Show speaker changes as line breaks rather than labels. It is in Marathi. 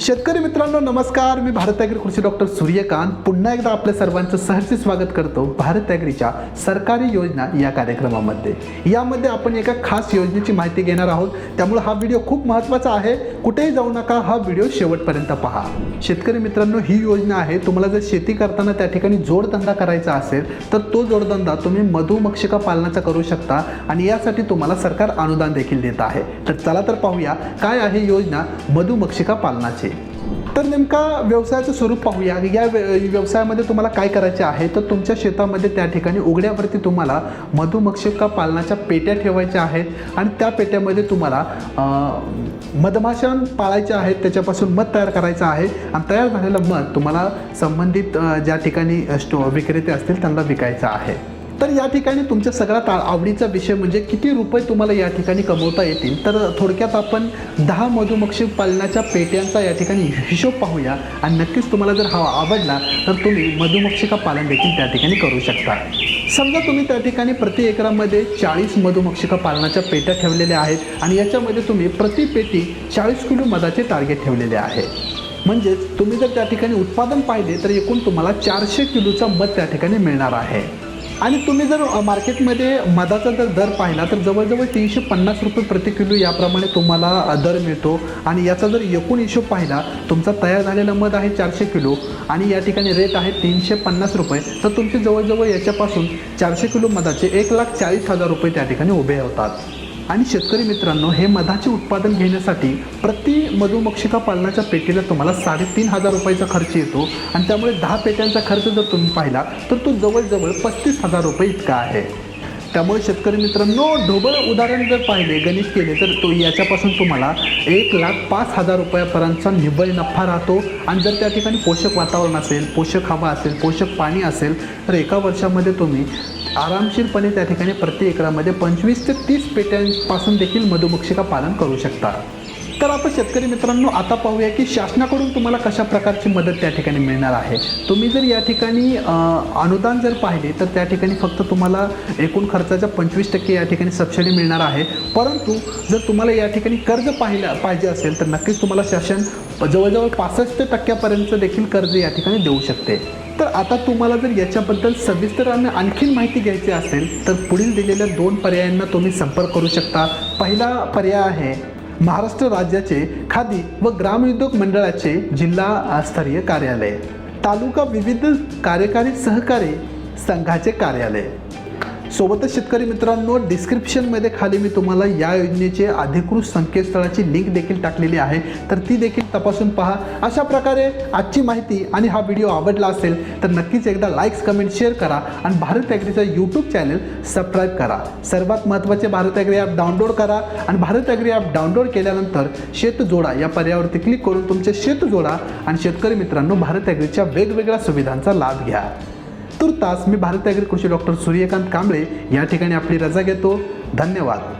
शेतकरी मित्रांनो नमस्कार. मी भारत ॲग्री कृषी डॉक्टर सूर्यकांत. पुन्हा एकदा आपल्या सर्वांचं सहर्ष स्वागत करतो भारत ॲग्रीच्या सरकारी योजना या कार्यक्रमामध्ये. यामध्ये आपण एका खास योजनेची माहिती घेणार आहोत. त्यामुळे हा व्हिडिओ खूप महत्त्वाचा आहे. कुठेही जाऊ नका हा व्हिडिओ शेवटपर्यंत पहा. शेतकरी मित्रांनो ही योजना आहे. तुम्हाला जर शेती करताना त्या ठिकाणी जोडधंदा करायचा असेल तर तो जोडधंदा तुम्ही मधुमक्षिका पालनाचा करू शकता आणि यासाठी तुम्हाला सरकार अनुदान देखील देत आहे. तर चला तर पाहूया काय आहे योजना मधुमक्षिका पालनाची? तर नेमका व्यवसायाचं स्वरूप पाहूया. या व्य- व्यवसायामध्ये तुम्हाला काय करायचे आहे? तर तुमच्या शेतामध्ये त्या ठिकाणी उघड्यावरती तुम्हाला मधुमक्षिका पालनाच्या पेट्या ठेवायच्या आहेत आणि त्या पेट्यामध्ये तुम्हाला अं, मधमाशा पाळायच्या आहेत. त्याच्यापासून मध तयार करायचं आहे आणि तयार झालेलं मध तुम्हाला संबंधित ज्या ठिकाणी स्टो विक्रेते असतील त्यांना विकायचं आहे. तर या ठिकाणी तुमच्या सगळ्यात आवडीचा विषय म्हणजे किती रुपये तुम्हाला या ठिकाणी कमवता येतील? तर थोडक्यात आपण दहा मधुमक्षी पालनाच्या पेट्यांचा या ठिकाणी हिशोब पाहूया. आणि नक्कीच तुम्हाला जर हा आवडला तर तुम्ही मधुमक्षिका पालन देखील त्या ठिकाणी करू शकता. समजा तुम्ही त्या ठिकाणी प्रति एकरामध्ये चाळीस मधुमक्षिका पालनाच्या पेट्या ठेवलेल्या आहेत आणि याच्यामध्ये तुम्ही प्रति पेटी चाळीस किलो मधाचे टार्गेट ठेवलेले आहे. म्हणजेच तुम्ही जर त्या ठिकाणी उत्पादन पाहिले तर एकूण तुम्हाला चारशे किलोचा मध त्या ठिकाणी मिळणार आहे. आणि तुम्ही जर मार्केटमध्ये मधाचा जर दर पाहिला तर जवळजवळ तीनशे पन्नास रुपये प्रति किलो याप्रमाणे तुम्हाला दर मिळतो. आणि याचा जर एकूण हिशोब पाहिला तुमचा तयार झालेला मध आहे चारशे किलो. आणि या ठिकाणी रेट आहे तीनशे पन्नास रुपये. तर तुमचे जवळजवळ याच्यापासून चारशे किलो मधाचे एक लाख चाळीस हजार रुपये त्या ठिकाणी उभे होतात. आणि शेतकरी मित्रांनो हे मधाचे उत्पादन घेण्यासाठी प्रति मधुमक्षिका पालनाच्या पेटीला तुम्हाला साडेतीन हजार रुपयाचा खर्च येतो. आणि त्यामुळे दहा पेट्यांचा खर्च जर तुम्ही पाहिला तर तो जवळजवळ पस्तीस हजार रुपये इतका आहे. त्यामुळे शेतकरी मित्रांनो ढोबळ उदाहरण जर पाहिले गणित केले तर तो याच्यापासून तुम्हाला एक लाख पाच हजार रुपयापर्यंतचा निव्वळ नफा राहतो. आणि जर त्या ठिकाणी पोषक वातावरण असेल पोषक हवा असेल पोषक पाणी असेल तर एका वर्षामध्ये तुम्ही आरामशीरपणे त्या ठिकाणी प्रति एकरामध्ये पंचवीस ते तीस पेट्यांपासून देखील मधुमक्षिका पालन करू शकता. तर आपण शेतकरी मित्रांनो आता पाहूया की शासनाकडून तुम्हाला कशा प्रकारची मदत त्या ठिकाणी मिळणार आहे. तुम्ही जर या ठिकाणी अनुदान जर पाहिले तर त्या ठिकाणी फक्त तुम्हाला एकूण खर्चाच्या पंचवीस टक्के या ठिकाणी सबसिडी मिळणार आहे. परंतु जर तुम्हाला या ठिकाणी कर्ज पाहिलं पाहिजे असेल तर नक्कीच तुम्हाला शासन जवळजवळ पासष्ट टक्क्यापर्यंत देखील कर्ज या ठिकाणी देऊ शकते. तर आता तुम्हाला जर याच्याबद्दल सविस्तर आणि आणखीन माहिती घ्यायची असेल तर पुढील दिलेल्या दोन पर्यायांना तुम्ही संपर्क करू शकता. पहिला पर्याय आहे महाराष्ट्र राज्याचे खादी व ग्रामोद्योग मंडळाचे जिल्हा स्तरीय कार्यालय तालुका विविध कार्यकारी सहकारी संघाचे कार्यालय. सोबतच शेतकरी मित्रांनो डिस्क्रिप्शनमध्ये खाली मी तुम्हाला या योजनेचे अधिकृत संकेतस्थळाची लिंक देखील टाकलेली आहे. तर ती देखील तपासून पहा. अशा प्रकारे आजची माहिती आणि हा व्हिडिओ आवडला असेल तर नक्कीच एकदा लाईक्स कमेंट शेअर करा आणि भारत ॲग्रीचा यूट्यूब चॅनल सबस्क्राईब करा. सर्वात महत्त्वाचे भारत ॲग्री ॲप डाउनलोड करा आणि भारत ॲग्री ॲप डाउनलोड केल्यानंतर शेत जोडा या पर्यावरती क्लिक करून तुमचे शेत जोडा आणि शेतकरी मित्रांनो भारत ॲग्रीच्या वेगवेगळ्या सुविधांचा लाभ घ्या. तुर्तास मी भारत कृषी डॉक्टर सूर्यकांत कांबळे या ठिकाणी आपली रजा घेतो. धन्यवाद.